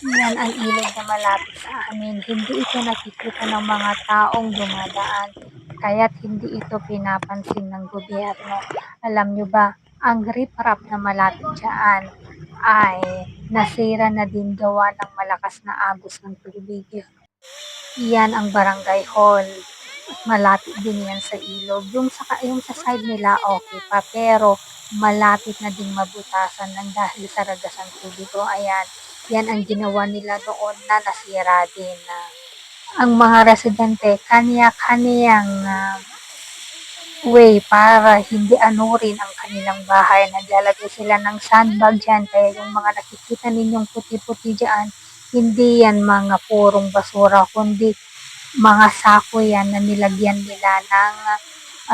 Yan ang ilog na malapit sa amin. Hindi ito nakikita ng mga taong dumadaan. Kaya't hindi ito pinapansin ng gobyerno. Alam nyo ba, ang riprap na malapit dyan ay nasira na din gawa ng malakas na agos ng tubig. Yan ang barangay hall. Malapit din yan sa ilog. Yung sa, yung sa side nila, okay pa. Pero malapit na din mabutasan ng dahil sa ragasang tubig. O ayan, yan ang ginawa nila noon na nasira din. ah. ang mga residente, kanya-kanyang ah, way para hindi anurin ang kanilang bahay. Naglalagay sila ng sandbag dyan. Kaya yung mga nakikita ninyong puti-puti dyan, hindi yan mga purong basura, kundi mga sako yan na nilagyan nila ng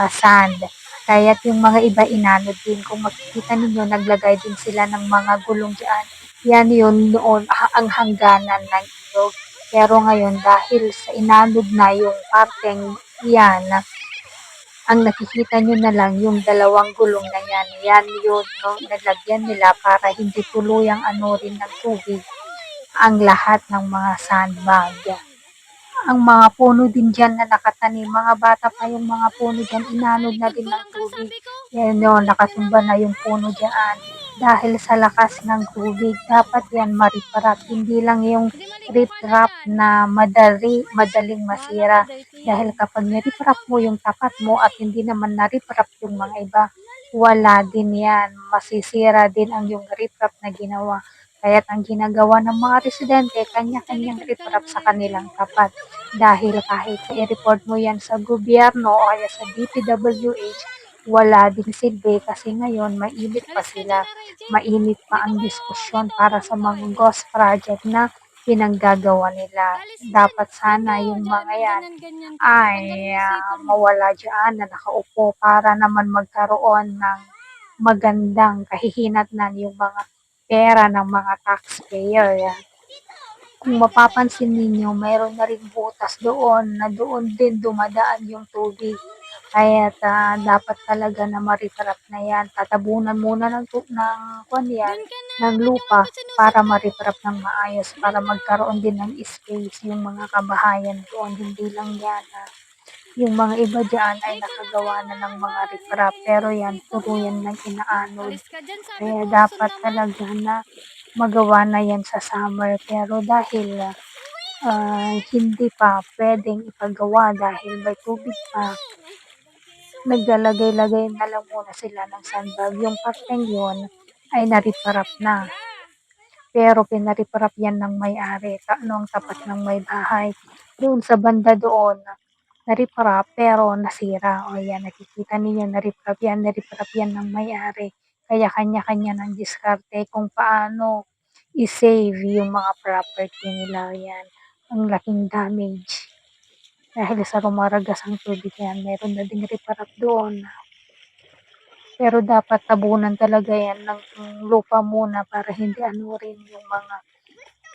ah, sand. Kaya yung mga iba inanod din. Kung makikita ninyo, naglagay din sila ng mga gulong dyan. Yan yun noon, ang hangganan ng ilog. Pero ngayon, dahil sa inanod na yung parteng yan, ang nakikita nyo na lang yung dalawang gulong na yan. Yan yun, no, nalagyan nila para hindi tuluyang ano rin ng tubig ang lahat ng mga sandbag. Ang mga puno din dyan na nakatanim, mga bata pa yung mga puno dyan, inanod na din ng tubig. Yan yun, nakatumba na yung puno dyan. Dahil sa lakas ng tubig, dapat yan mariparat. Hindi lang yung rip-rap na madali, madaling masira. Dahil kapag niriprap mo yung tapat mo at hindi naman nariprap yung mga iba, wala din yan. Masisira din ang yung riprap na ginawa. Kaya't ang ginagawa ng mga residente, kanya-kanyang riprap sa kanilang tapat. Dahil kahit i-report mo yan sa gobyerno o kaya sa DPWH, wala din silbi kasi ngayon mainit pa sila. Mainit pa ang diskusyon para sa mga ghost project na pinanggagawa nila. Dapat sana yung mga yan ay ah, mawala dyan na nakaupo para naman magkaroon ng magandang kahihinatnan yung mga pera ng mga taxpayer. Yan. Kung mapapansin ninyo, mayroon na rin butas doon na doon din dumadaan yung tubig. Kaya dapat talaga na mariparap na yan. Tatabunan muna ng, tu- ng, kwan yan, ng lupa para mariparap ng maayos, para magkaroon din ng space yung mga kabahayan doon. Hindi lang yan. ah. Yung mga iba dyan ay nakagawa na ng mga riprap, pero yan, tuluyan ng inaanod. Kaya dapat talaga na magawa na yan sa summer. Pero dahil ah, hindi pa pwedeng ipagawa dahil may tubig pa, naglalagay-lagay na lang muna sila ng sandbag. Yung parteng yun ay nariparap na. Pero pinariparap yan ng may-ari, nung tapat ng may bahay. Doon sa banda doon, nariparap pero nasira. O yan, nakikita ninyo, nariparap yan, nariparap yan ng may-ari. Kaya kanya-kanya ng diskarte kung paano i-save yung mga property nila. Yan, ang laking damage. Dahil sa rumaragas ang tubig yan, meron na ding riparap doon. Pero dapat tabunan talaga yan ng lupa muna para hindi ano rin yung mga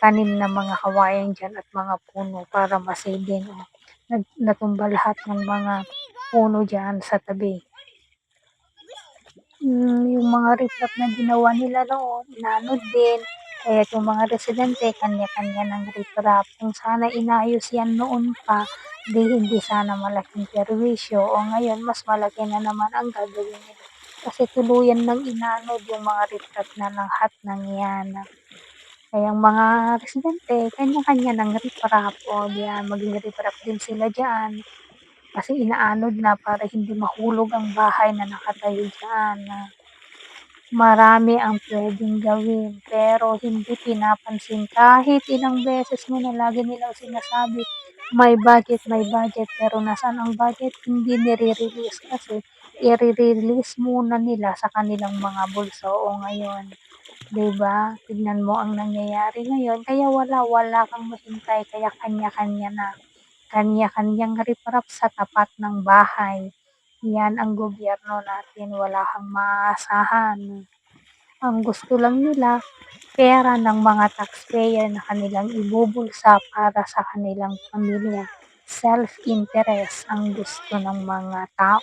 tanim na mga kawayan dyan at mga puno para masave din. Oh. Natumba lahat ng mga puno dyan sa tabi. Mm, yung mga riprap na ginawa nila noon, inanod din. Kaya yung mga residente, kanya-kanya ng riprap. Kung sana inayos yan noon pa, di hindi sana malaking perwisyo. O ngayon, mas malaki na naman ang gagawin nila. Kasi tuluyan ng inanod yung mga riprap na lahat ng yan. Kaya ang mga residente, kanya-kanya ng riprap. O diyan, maging riprap din sila dyan. Kasi inaanod na para hindi mahulog ang bahay na nakatayo dyan. Marami ang pwedeng gawin pero hindi pinapansin. Kahit ilang beses mo na lagi nilang sinasabi may budget, may budget pero nasaan ang budget? Hindi nire-release kasi i-release muna nila sa kanilang mga bulso. O ngayon 'di ba? Tignan mo ang nangyayari ngayon. Kaya wala wala kang mahintay. Kaya kanya-kanya na. Kanya-kanyang riprap sa tapat ng bahay. Yan ang gobyerno natin, wala kang maasahan. Ang gusto lang nila, pera ng mga taxpayer na kanilang ibubulsa para sa kanilang pamilya. Self-interest ang gusto ng mga tao.